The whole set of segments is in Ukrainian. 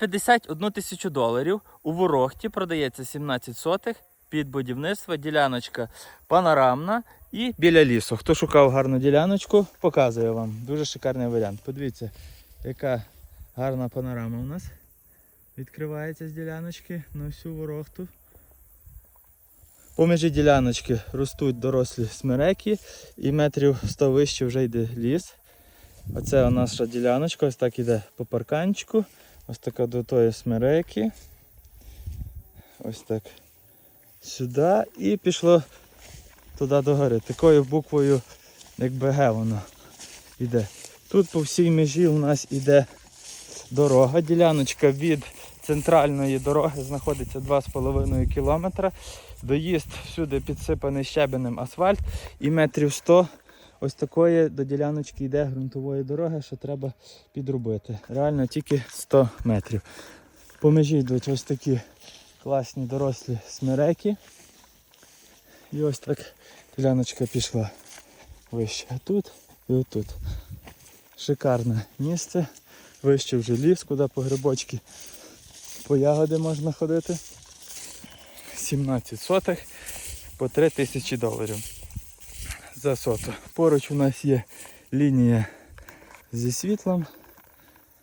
51 тисячу доларів. У Ворохті продається 17 сотих під будівництво, діляночка панорамна і біля лісу. Хто шукав гарну діляночку, показую вам. Дуже шикарний варіант. Подивіться, яка гарна панорама у нас. Відкривається з діляночки на всю ворохту. Поміж діляночки ростуть дорослі смереки і метрів 100 вище вже йде ліс. Оце наша діляночка, ось так іде по парканчику. Ось така до тої смереки. Ось так сюди і пішло туди до гори. Такою буквою, якби Г воно йде. Тут по всій межі у нас іде дорога. Діляночка від центральної дороги знаходиться 2,5 км. Доїзд всюди підсипаний щебенем асфальт і метрів 100 ось такої до діляночки йде ґрунтової дороги, що треба підробити. Реально тільки 100 метрів. По межі йдуть ось такі класні дорослі смереки. І ось так діляночка пішла вище. А тут і отут. Шикарне місце. Вище вже ліс, куди по грибочки, по ягоди можна ходити. 17 сотих по 3 тисячі доларів за соту. Поруч у нас є лінія зі світлом,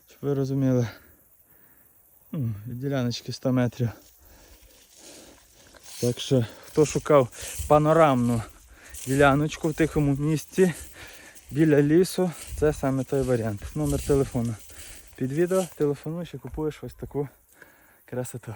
щоб ви розуміли. Ну, діляночки 100 метрів. Так що, хто шукав панорамну діляночку в тихому місці біля лісу, це саме той варіант. Номер телефону під відео, телефонуєш і купуєш ось таку красоту.